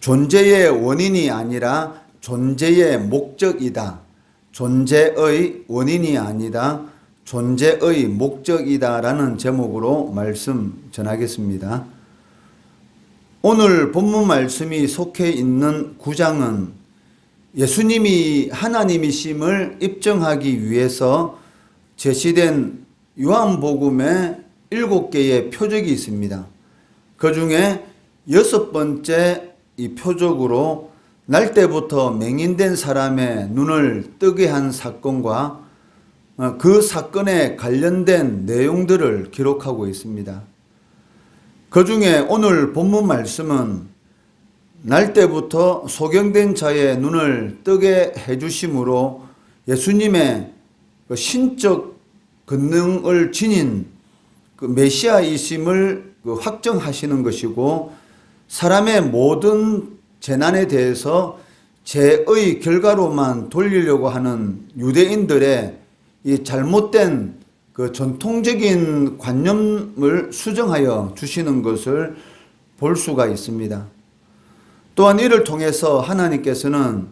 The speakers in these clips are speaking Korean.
존재의 원인이 아니라 존재의 목적이다. 존재의 원인이 아니다. 존재의 목적이다라는 제목으로 말씀 전하겠습니다. 오늘 본문 말씀이 속해 있는 구장은 예수님이 하나님이심을 입증하기 위해서 제시된 요한복음의 일곱 개의 표적이 있습니다. 그 중에 여섯 번째 이 표적으로 날 때부터 맹인된 사람의 눈을 뜨게 한 사건과 어, 그 사건에 관련된 내용들을 기록하고 있습니다. 그 중에 오늘 본문 말씀은 날 때부터 소경된 자의 눈을 뜨게 해주심으로 예수님의 그 신적 권능을 지닌 그 메시아이심을 그 확정하시는 것이고 사람의 모든 재난에 대해서 죄의 결과로만 돌리려고 하는 유대인들의 이 잘못된 그 전통적인 관념을 수정하여 주시는 것을 볼 수가 있습니다. 또한 이를 통해서 하나님께서는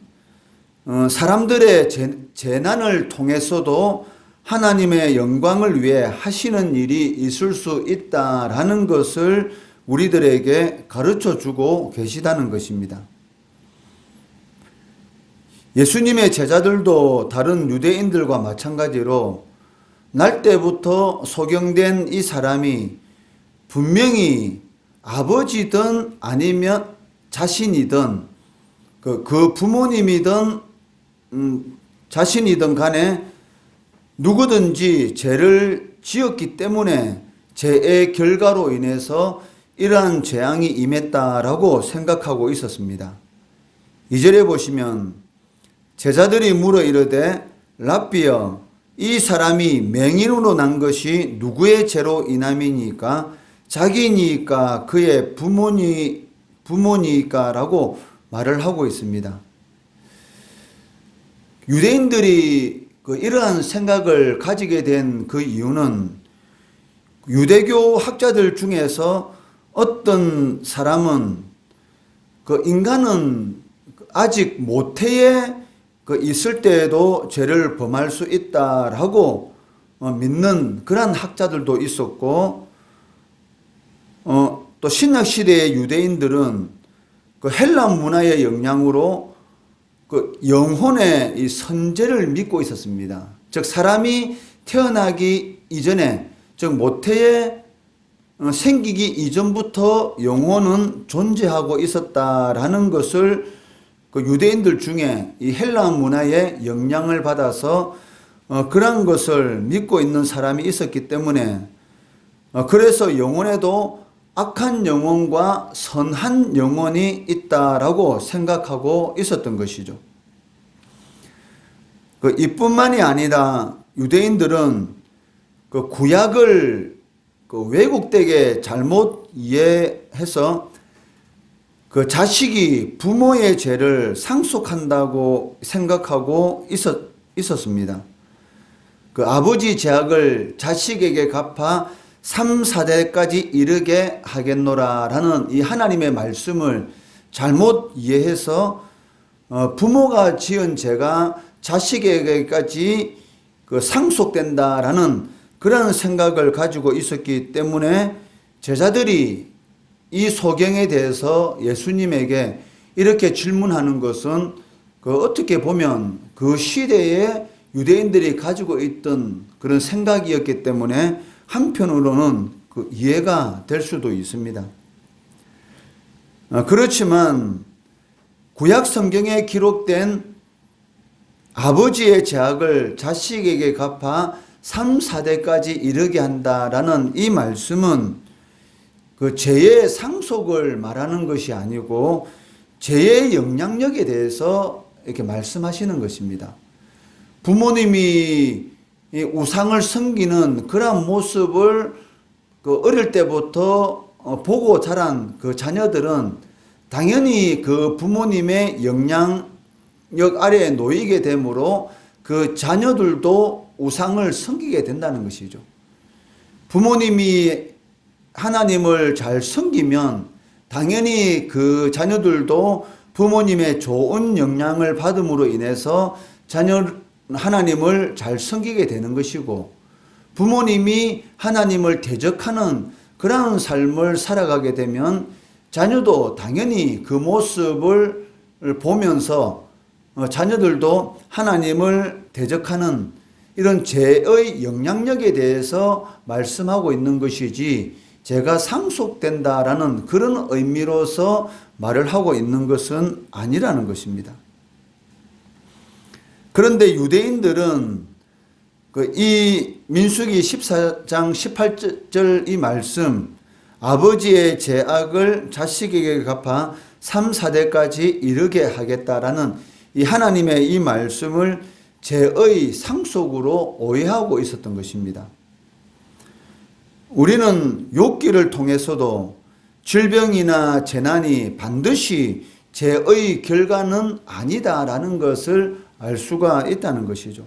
어, 사람들의 재난을 통해서도 하나님의 영광을 위해 하시는 일이 있을 수 있다라는 것을 우리들에게 가르쳐 주고 계시다는 것입니다. 예수님의 제자들도 다른 유대인들과 마찬가지로 날 때부터 소경된 이 사람이 분명히 아버지든 아니면 자신이든 그, 그 부모님이든 음, 자신이든 간에 누구든지 죄를 지었기 때문에 죄의 결과로 인해서 이러한 재앙이 임했다라고 생각하고 있었습니다. 이절에 보시면 제자들이 물어 이르되 랍비여 이 사람이 맹인으로 난 것이 누구의 죄로 인함이니까 자기니까 그의 부모니 부모니까라고 말을 하고 있습니다. 유대인들이 그 이러한 생각을 가지게 된 그 이유는 유대교 학자들 중에서 어떤 사람은 그 인간은 아직 모태에 그 있을 때에도 죄를 범할 수 있다라고 어, 믿는 그러한 학자들도 있었고 어, 또 신약 시대의 유대인들은 그 헬라 문화의 영향으로 그 영혼의 이 선제를 믿고 있었습니다. 즉 사람이 태어나기 이전에 즉 모태에 어, 생기기 이전부터 영혼은 존재하고 있었다라는 것을 그 유대인들 중에 이 헬라 문화의 영향을 받아서 어, 그런 것을 믿고 있는 사람이 있었기 때문에 어, 그래서 영혼에도 악한 영혼과 선한 영혼이 있다라고 생각하고 있었던 것이죠. 그 이뿐만이 아니라 유대인들은 그 구약을 그 왜곡되게 잘못 이해해서 그 자식이 부모의 죄를 상속한다고 생각하고 있었, 있었습니다. 그 아버지 죄악을 자식에게 갚아 3, 4대까지 이르게 하겠노라 라는 이 하나님의 말씀을 잘못 이해해서 어, 부모가 지은 죄가 자식에게까지 그 상속된다라는 그런 생각을 가지고 있었기 때문에 제자들이 이 소경에 대해서 예수님에게 이렇게 질문하는 것은 그 어떻게 보면 그 시대에 유대인들이 가지고 있던 그런 생각이었기 때문에 한편으로는 그 이해가 될 수도 있습니다. 아, 그렇지만 구약 성경에 기록된 아버지의 죄악을 자식에게 갚아 3, 4대까지 이르게 한다라는 이 말씀은 그 죄의 상속을 말하는 것이 아니고 죄의 영향력에 대해서 이렇게 말씀하시는 것입니다. 부모님이 우상을 섬기는 그런 모습을 그 어릴 때부터 어, 보고 자란 그 자녀들은 당연히 그 부모님의 영향력 아래에 놓이게 되므로 그 자녀들도 우상을 섬기게 된다는 것이죠. 부모님이 하나님을 잘 섬기면 당연히 그 자녀들도 부모님의 좋은 영향을 받음으로 인해서 자녀 하나님을 잘 섬기게 되는 것이고 부모님이 하나님을 대적하는 그러한 삶을 살아가게 되면 자녀도 당연히 그 모습을 보면서 어, 자녀들도 하나님을 대적하는 이런 죄의 영향력에 대해서 말씀하고 있는 것이지 제가 상속된다라는 그런 의미로서 말을 하고 있는 것은 아니라는 것입니다. 그런데 유대인들은 그 이 민수기 14장 18절 이 말씀 아버지의 죄악을 자식에게 갚아 3, 4대까지 이르게 하겠다라는 이 하나님의 이 말씀을 죄의 상속으로 오해하고 있었던 것입니다. 우리는 욥기를 통해서도 질병이나 재난이 반드시 죄의 결과는 아니다라는 것을 알 수가 있다는 것이죠.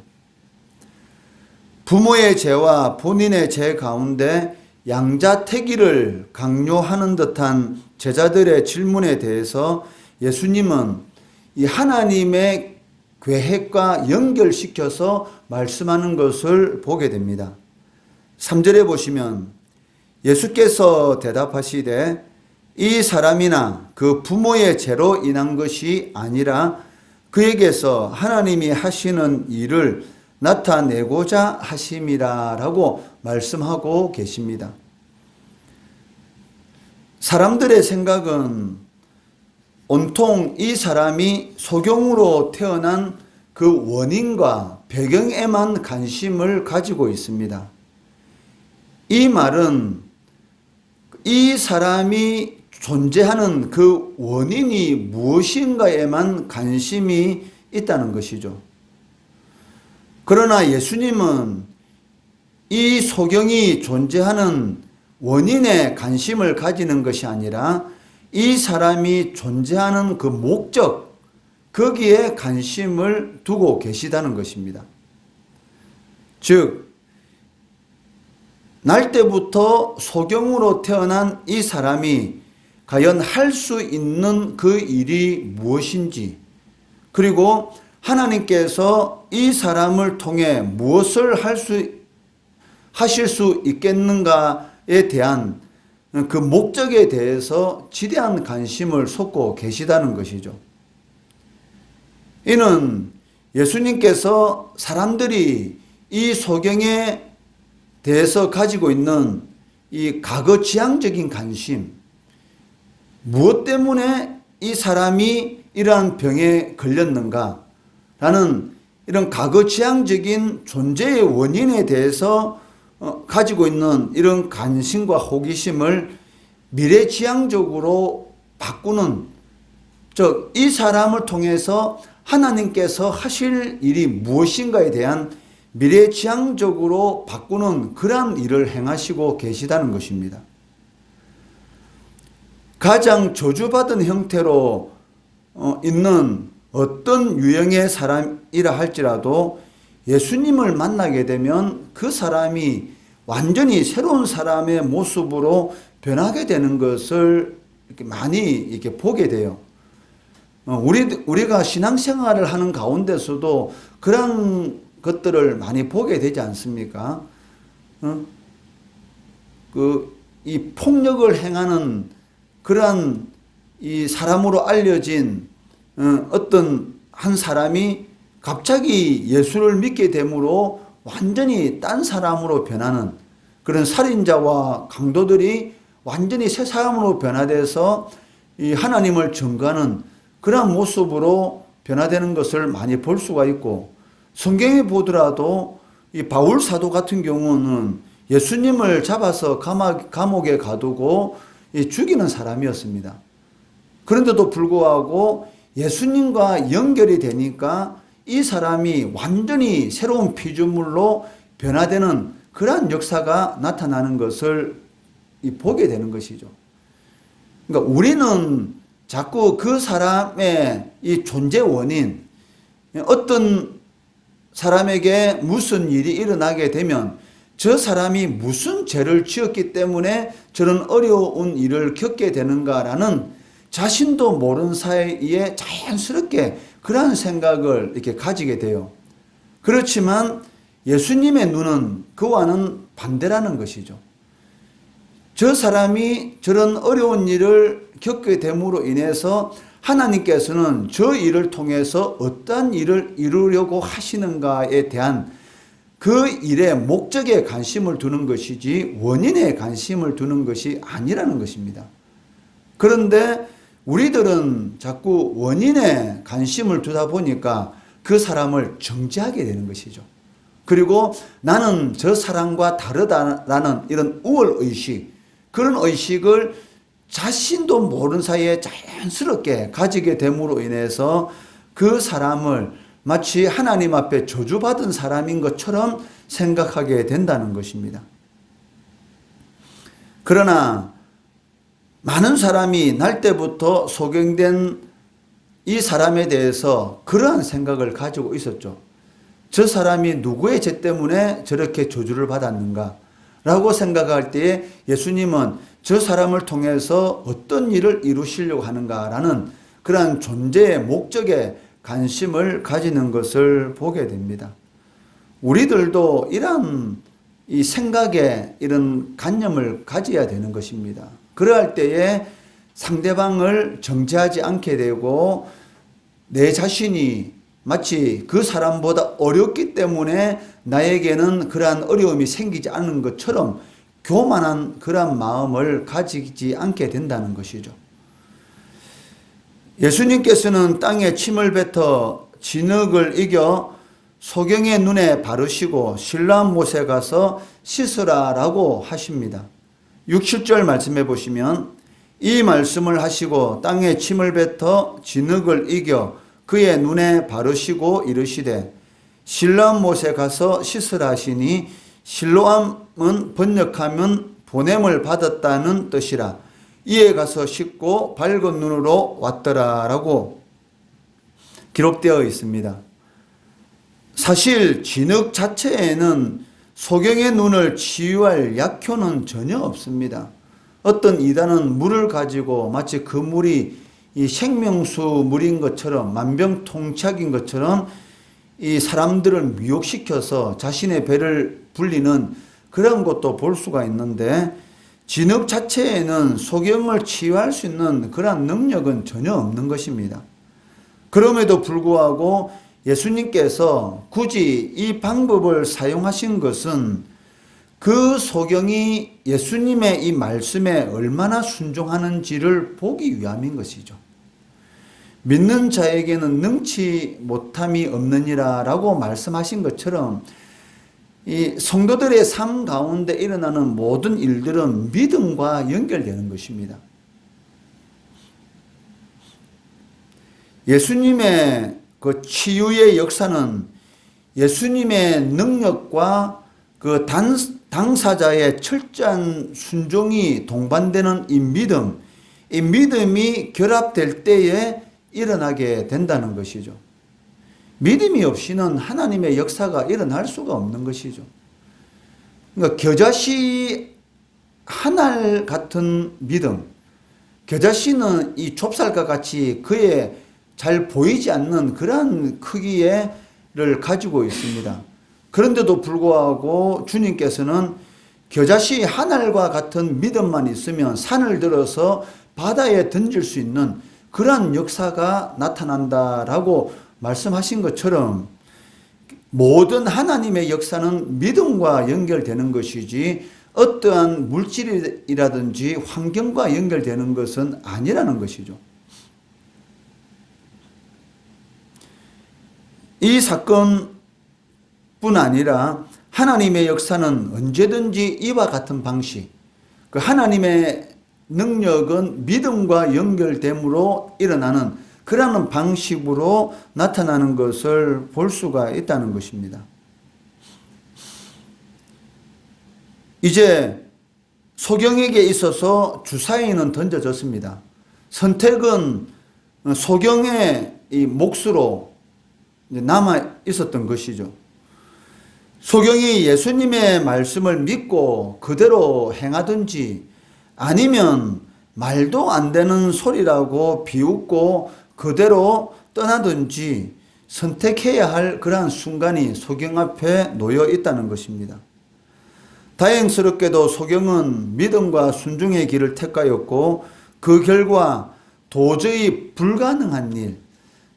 부모의 죄와 본인의 죄 가운데 양자택일을 강요하는 듯한 제자들의 질문에 대해서 예수님은 이 하나님의 계획과 연결시켜서 말씀하는 것을 보게 됩니다. 3절에 보시면 예수께서 대답하시되 이 사람이나 그 부모의 죄로 인한 것이 아니라 그에게서 하나님이 하시는 일을 나타내고자 하심이라라고 말씀하고 계십니다. 사람들의 생각은 온통 이 사람이 소경으로 태어난 그 원인과 배경에만 관심을 가지고 있습니다. 이 말은 이 사람이 존재하는 그 원인이 무엇인가에만 관심이 있다는 것이죠. 그러나 예수님은 이 소경이 존재하는 원인에 관심을 가지는 것이 아니라 이 사람이 존재하는 그 목적, 거기에 관심을 두고 계시다는 것입니다. 즉, 날 때부터 소경으로 태어난 이 사람이 과연 할 수 있는 그 일이 무엇인지, 그리고 하나님께서 이 사람을 통해 무엇을 할 수, 하실 수 있겠는가에 대한 그 목적에 대해서 지대한 관심을 쏟고 계시다는 것이죠. 이는 예수님께서 사람들이 이 소경에 대해서 가지고 있는 이 과거 지향적인 관심, 무엇 때문에 이 사람이 이러한 병에 걸렸는가? 라는 이런 과거 지향적인 존재의 원인에 대해서 어, 가지고 있는 이런 관심과 호기심을 미래 지향적으로 바꾸는 즉 이 사람을 통해서 하나님께서 하실 일이 무엇인가에 대한 미래 지향적으로 바꾸는 그러한 일을 행하시고 계시다는 것입니다. 가장 저주받은 형태로 어, 있는 어떤 유형의 사람이라 할지라도 예수님을 만나게 되면 그 사람이 완전히 새로운 사람의 모습으로 변하게 되는 것을 이렇게 많이 이렇게 보게 돼요. 어, 우리, 우리가 신앙생활을 하는 가운데서도 그런 것들을 많이 보게 되지 않습니까? 어? 그, 이 폭력을 행하는 그러한 이 사람으로 알려진 어, 어떤 한 사람이 갑자기 예수를 믿게 되므로 완전히 딴 사람으로 변하는 그런 살인자와 강도들이 완전히 새 사람으로 변화돼서 이 하나님을 증거하는 그런 모습으로 변화되는 것을 많이 볼 수가 있고 성경에 보더라도 이 바울 사도 같은 경우는 예수님을 잡아서 감옥에 가두고 죽이는 사람이었습니다. 그런데도 불구하고 예수님과 연결이 되니까 이 사람이 완전히 새로운 피조물로 변화되는 그러한 역사가 나타나는 것을 보게 되는 것이죠. 그러니까 우리는 자꾸 그 사람의 이 존재 원인, 어떤 사람에게 무슨 일이 일어나게 되면 저 사람이 무슨 죄를 지었기 때문에 저런 어려운 일을 겪게 되는가라는 자신도 모르는 사이에 자연스럽게 그러한 생각을 이렇게 가지게 돼요. 그렇지만 예수님의 눈은 그와는 반대라는 것이죠. 저 사람이 저런 어려운 일을 겪게 됨으로 인해서 하나님께서는 저 일을 통해서 어떠한 일을 이루려고 하시는가에 대한 그 일의 목적에 관심을 두는 것이지 원인에 관심을 두는 것이 아니라는 것입니다. 그런데 우리들은 자꾸 원인에 관심을 두다 보니까 그 사람을 정죄하게 되는 것이죠. 그리고 나는 저 사람과 다르다라는 이런 우월 의식, 그런 의식을 자신도 모르는 사이에 자연스럽게 가지게 됨으로 인해서 그 사람을 마치 하나님 앞에 저주받은 사람인 것처럼 생각하게 된다는 것입니다. 그러나 많은 사람이 날 때부터 소경된 이 사람에 대해서 그러한 생각을 가지고 있었죠. 저 사람이 누구의 죄 때문에 저렇게 저주를 받았는가? 라고 생각할 때에 예수님은 저 사람을 통해서 어떤 일을 이루시려고 하는가라는 그러한 존재의 목적에 관심을 가지는 것을 보게 됩니다. 우리들도 이러한 이 생각에 이런 관념을 가져야 되는 것입니다. 그러할 때에 상대방을 정죄하지 않게 되고 내 자신이 마치 그 사람보다 어렵기 때문에 나에게는 그러한 어려움이 생기지 않는 것처럼 교만한 그러한 마음을 가지지 않게 된다는 것이죠. 예수님께서는 땅에 침을 뱉어 진흙을 이겨 소경의 눈에 바르시고 신랑 못에 가서 씻으라라고 하십니다. 6, 7절 말씀해 보시면 이 말씀을 하시고 땅에 침을 뱉어 진흙을 이겨 그의 눈에 바르시고 이르시되 실로암 못에 가서 씻으라 하시니 실로암은 번역하면 보냄을 받았다는 뜻이라 이에 가서 씻고 밝은 눈으로 왔더라라고 기록되어 있습니다. 사실 진흙 자체에는 소경의 눈을 치유할 약효는 전혀 없습니다. 어떤 이단은 물을 가지고 마치 그 물이 이 생명수 물인 것처럼 만병통치약인 것처럼 이 사람들을 미혹시켜서 자신의 배를 불리는 그런 것도 볼 수가 있는데 진흙 자체에는 소경을 치유할 수 있는 그러한 능력은 전혀 없는 것입니다. 그럼에도 불구하고 예수님께서 굳이 이 방법을 사용하신 것은 그 소경이 예수님의 이 말씀에 얼마나 순종하는지를 보기 위함인 것이죠. 믿는 자에게는 능치 못함이 없느니라 라고 말씀하신 것처럼 이 성도들의 삶 가운데 일어나는 모든 일들은 믿음과 연결되는 것입니다. 예수님의 그 치유의 역사는 예수님의 능력과 그 단, 당사자의 철저한 순종이 동반되는 이 믿음, 이 믿음이 결합될 때에 일어나게 된다는 것이죠. 믿음이 없이는 하나님의 역사가 일어날 수가 없는 것이죠. 그러니까 겨자씨 한 알 같은 믿음, 겨자씨는 이 좁쌀과 같이 그의 잘 보이지 않는 그러한 크기를 가지고 있습니다. 그런데도 불구하고 주님께서는 겨자씨 한 알과 같은 믿음만 있으면 산을 들어서 바다에 던질 수 있는 그러한 역사가 나타난다라고 말씀하신 것처럼 모든 하나님의 역사는 믿음과 연결되는 것이지 어떠한 물질이라든지 환경과 연결되는 것은 아니라는 것이죠. 이 사건뿐 아니라 하나님의 역사는 언제든지 이와 같은 방식, 그 하나님의 능력은 믿음과 연결됨으로 일어나는 그러한 방식으로 나타나는 것을 볼 수가 있다는 것입니다. 이제 소경에게 있어서 주사위는 던져졌습니다. 선택은 소경의 이 몫으로 남아 있었던 것이죠. 소경이 예수님의 말씀을 믿고 그대로 행하든지 아니면 말도 안 되는 소리라고 비웃고 그대로 떠나든지 선택해야 할 그러한 순간이 소경 앞에 놓여 있다는 것입니다. 다행스럽게도 소경은 믿음과 순종의 길을 택하였고 그 결과 도저히 불가능한 일,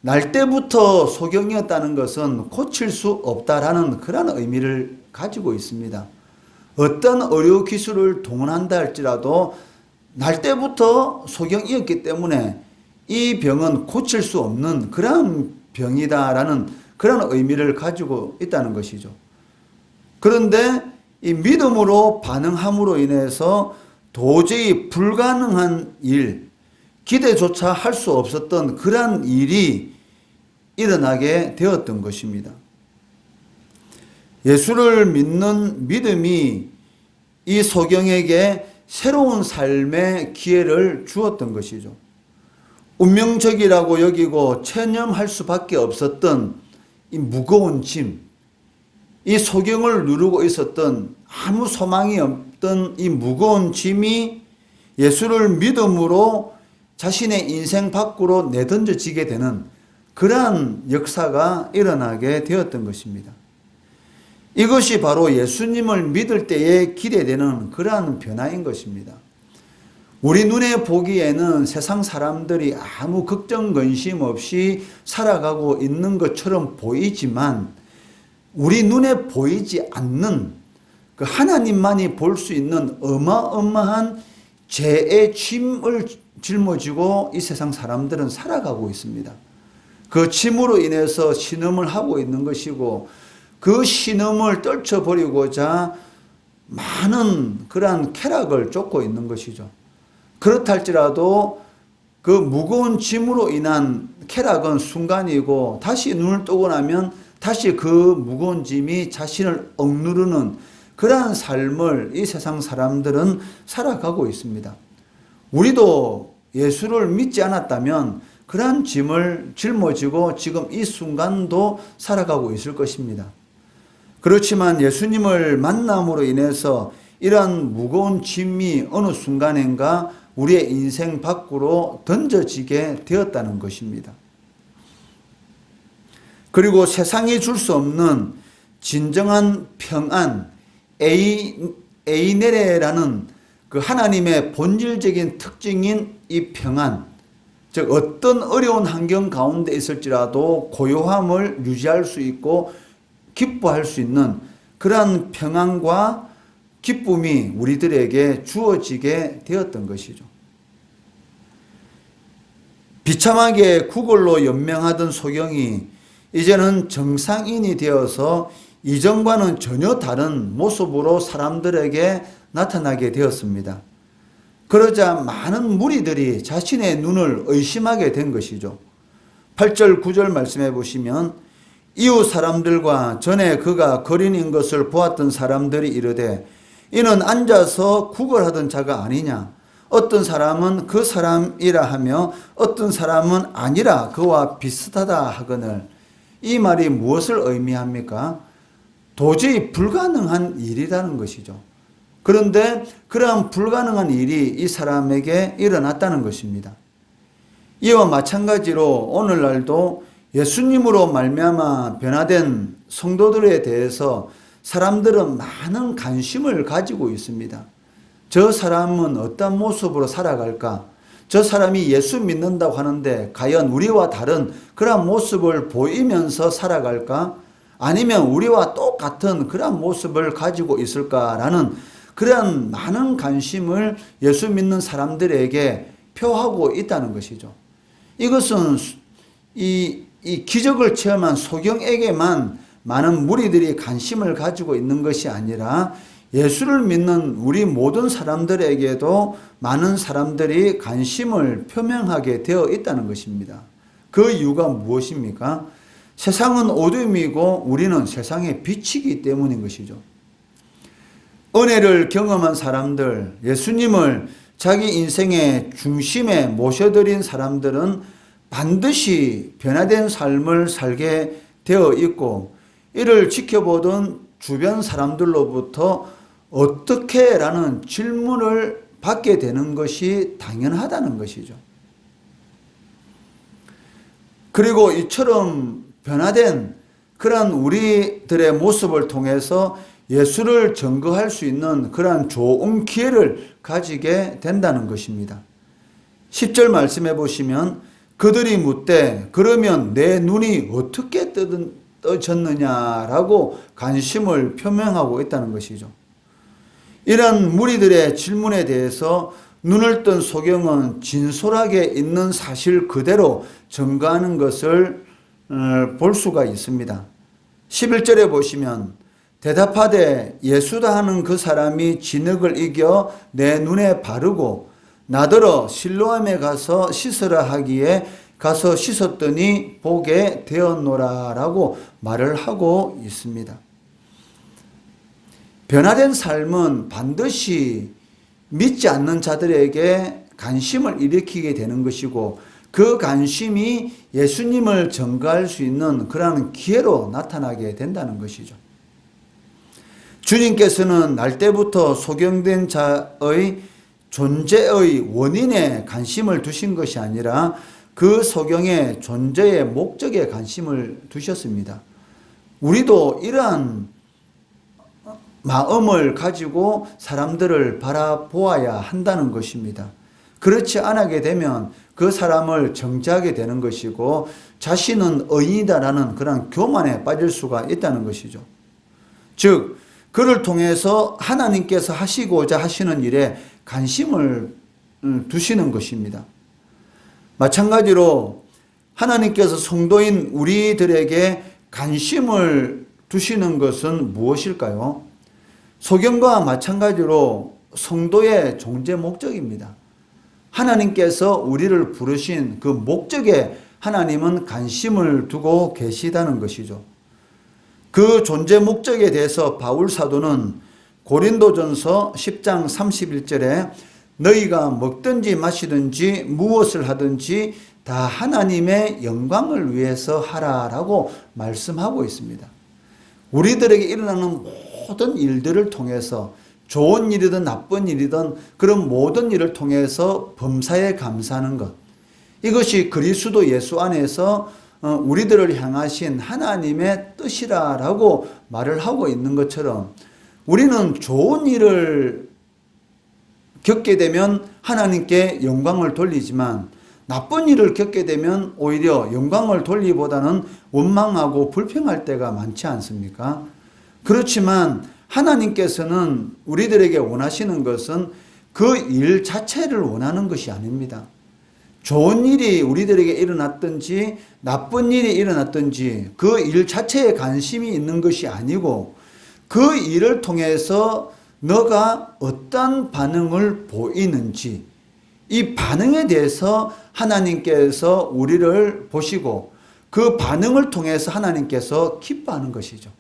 날 때부터 소경이었다는 것은 고칠 수 없다라는 그런 의미를 가지고 있습니다. 어떤 의료 기술을 동원한다 할지라도 날 때부터 소경이었기 때문에 이 병은 고칠 수 없는 그런 병이다라는 그런 의미를 가지고 있다는 것이죠. 그런데 이 믿음으로 반응함으로 인해서 도저히 불가능한 일, 기대조차 할 수 없었던 그러한 일이 일어나게 되었던 것입니다. 예수를 믿는 믿음이 이 소경에게 새로운 삶의 기회를 주었던 것이죠. 운명적이라고 여기고 체념할 수밖에 없었던 이 무거운 짐, 이 소경을 누르고 있었던 아무 소망이 없던 이 무거운 짐이 예수를 믿음으로 자신의 인생 밖으로 내던져지게 되는 그러한 역사가 일어나게 되었던 것입니다. 이것이 바로 예수님을 믿을 때에 기대되는 그러한 변화인 것입니다. 우리 눈에 보기에는 세상 사람들이 아무 걱정, 근심 없이 살아가고 있는 것처럼 보이지만 우리 눈에 보이지 않는 그 하나님만이 볼 수 있는 어마어마한 죄의 짐을 짊어지고 이 세상 사람들은 살아가고 있습니다. 그 짐으로 인해서 신음을 하고 있는 것이고 그 신음을 떨쳐버리고자 많은 그러한 쾌락을 쫓고 있는 것이죠. 그렇다 할지라도 그 무거운 짐으로 인한 쾌락은 순간이고 다시 눈을 뜨고 나면 다시 그 무거운 짐이 자신을 억누르는 그러한 삶을 이 세상 사람들은 살아가고 있습니다. 우리도 예수를 믿지 않았다면 그러한 짐을 짊어지고 지금 이 순간도 살아가고 있을 것입니다. 그렇지만 예수님을 만남으로 인해서 이러한 무거운 짐이 어느 순간인가 우리의 인생 밖으로 던져지게 되었다는 것입니다. 그리고 세상이 줄 수 없는 진정한 평안, 에이, 에이네레라는 그 하나님의 본질적인 특징인 이 평안, 즉 어떤 어려운 환경 가운데 있을지라도 고요함을 유지할 수 있고 기뻐할 수 있는 그러한 평안과 기쁨이 우리들에게 주어지게 되었던 것이죠. 비참하게 구걸로 연명하던 소경이 이제는 정상인이 되어서 이전과는 전혀 다른 모습으로 사람들에게 나타나게 되었습니다. 그러자 많은 무리들이 자신의 눈을 의심하게 된 것이죠. 8절, 9절 말씀해 보시면 이웃 사람들과 전에 그가 거린인 것을 보았던 사람들이 이르되 이는 앉아서 구걸하던 자가 아니냐. 어떤 사람은 그 사람이라 하며 어떤 사람은 아니라 그와 비슷하다 하거늘 이 말이 무엇을 의미합니까? 도저히 불가능한 일이라는 것이죠. 그런데 그러한 불가능한 일이 이 사람에게 일어났다는 것입니다. 이와 마찬가지로 오늘날도 예수님으로 말미암아 변화된 성도들에 대해서 사람들은 많은 관심을 가지고 있습니다. 저 사람은 어떤 모습으로 살아갈까? 저 사람이 예수 믿는다고 하는데 과연 우리와 다른 그런 모습을 보이면서 살아갈까? 아니면 우리와 똑같은 그런 모습을 가지고 있을까라는 그런 많은 관심을 예수 믿는 사람들에게 표하고 있다는 것이죠. 이것은 이, 이 기적을 체험한 소경에게만 많은 무리들이 관심을 가지고 있는 것이 아니라 예수를 믿는 우리 모든 사람들에게도 많은 사람들이 관심을 표명하게 되어 있다는 것입니다. 그 이유가 무엇입니까? 세상은 어둠이고 우리는 세상의 빛이기 때문인 것이죠. 은혜를 경험한 사람들, 예수님을 자기 인생의 중심에 모셔드린 사람들은 반드시 변화된 삶을 살게 되어 있고 이를 지켜보던 주변 사람들로부터 어떻게 라는 질문을 받게 되는 것이 당연하다는 것이죠. 그리고 이처럼 변화된 그러한 우리들의 모습을 통해서 예수를 증거할 수 있는 그러한 좋은 기회를 가지게 된다는 것입니다. 10절 말씀해 보시면 그들이 묻되 그러면 내 눈이 어떻게 떠졌느냐라고 관심을 표명하고 있다는 것이죠. 이런 무리들의 질문에 대해서 눈을 뜬 소경은 진솔하게 있는 사실 그대로 증거하는 것을 어, 볼 수가 있습니다. 11절에 보시면 대답하되 예수다 하는 그 사람이 진흙을 이겨 내 눈에 바르고 나더러 실로암에 가서 씻으라 하기에 가서 씻었더니 보게 되었노라라고 말을 하고 있습니다. 변화된 삶은 반드시 믿지 않는 자들에게 관심을 일으키게 되는 것이고 그 관심이 예수님을 증거할 수 있는 그러한 기회로 나타나게 된다는 것이죠. 주님께서는 날 때부터 소경된 자의 존재의 원인에 관심을 두신 것이 아니라 그 소경의 존재의 목적에 관심을 두셨습니다. 우리도 이러한 마음을 가지고 사람들을 바라보아야 한다는 것입니다. 그렇지 않게 되면 그 사람을 정죄하게 되는 것이고 자신은 의인이다라는 그런 교만에 빠질 수가 있다는 것이죠. 즉, 그를 통해서 하나님께서 하시고자 하시는 일에 관심을 음, 두시는 것입니다. 마찬가지로 하나님께서 성도인 우리들에게 관심을 두시는 것은 무엇일까요? 소경과 마찬가지로 성도의 존재 목적입니다. 하나님께서 우리를 부르신 그 목적에 하나님은 관심을 두고 계시다는 것이죠. 그 존재 목적에 대해서 바울 사도는 고린도전서 10장 31절에 너희가 먹든지 마시든지 무엇을 하든지 다 하나님의 영광을 위해서 하라라고 말씀하고 있습니다. 우리들에게 일어나는 모든 일들을 통해서 좋은 일이든 나쁜 일이든 그런 모든 일을 통해서 범사에 감사하는 것. 이것이 그리스도 예수 안에서 어, 우리들을 향하신 하나님의 뜻이라라고 말을 하고 있는 것처럼 우리는 좋은 일을 겪게 되면 하나님께 영광을 돌리지만 나쁜 일을 겪게 되면 오히려 영광을 돌리보다는 원망하고 불평할 때가 많지 않습니까? 그렇지만 하나님께서는 우리들에게 원하시는 것은 그 일 자체를 원하는 것이 아닙니다. 좋은 일이 우리들에게 일어났든지 나쁜 일이 일어났든지 그 일 자체에 관심이 있는 것이 아니고 그 일을 통해서 너가 어떤 반응을 보이는지 이 반응에 대해서 하나님께서 우리를 보시고 그 반응을 통해서 하나님께서 기뻐하는 것이죠.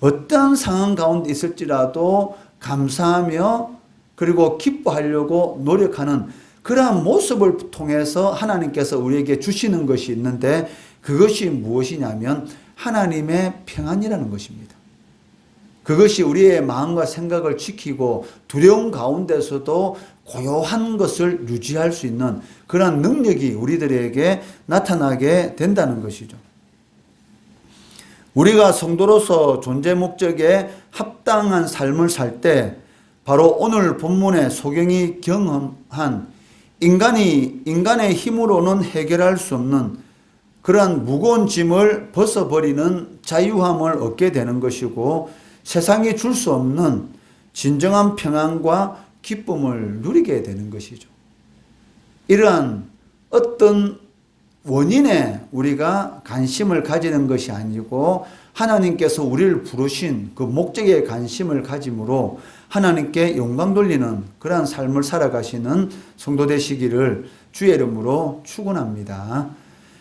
어떤 상황 가운데 있을지라도 감사하며 그리고 기뻐하려고 노력하는 그러한 모습을 통해서 하나님께서 우리에게 주시는 것이 있는데 그것이 무엇이냐면 하나님의 평안이라는 것입니다. 그것이 우리의 마음과 생각을 지키고 두려움 가운데서도 고요한 것을 유지할 수 있는 그런 능력이 우리들에게 나타나게 된다는 것이죠. 우리가 성도로서 존재 목적에 합당한 삶을 살 때 바로 오늘 본문의 소경이 경험한 인간이 인간의 힘으로는 해결할 수 없는 그러한 무거운 짐을 벗어버리는 자유함을 얻게 되는 것이고 세상이 줄 수 없는 진정한 평안과 기쁨을 누리게 되는 것이죠. 이러한 어떤 원인에 우리가 관심을 가지는 것이 아니고 하나님께서 우리를 부르신 그 목적에 관심을 가짐으로 하나님께 영광 돌리는 그러한 삶을 살아가시는 성도 되시기를 주의 이름으로 축원합니다.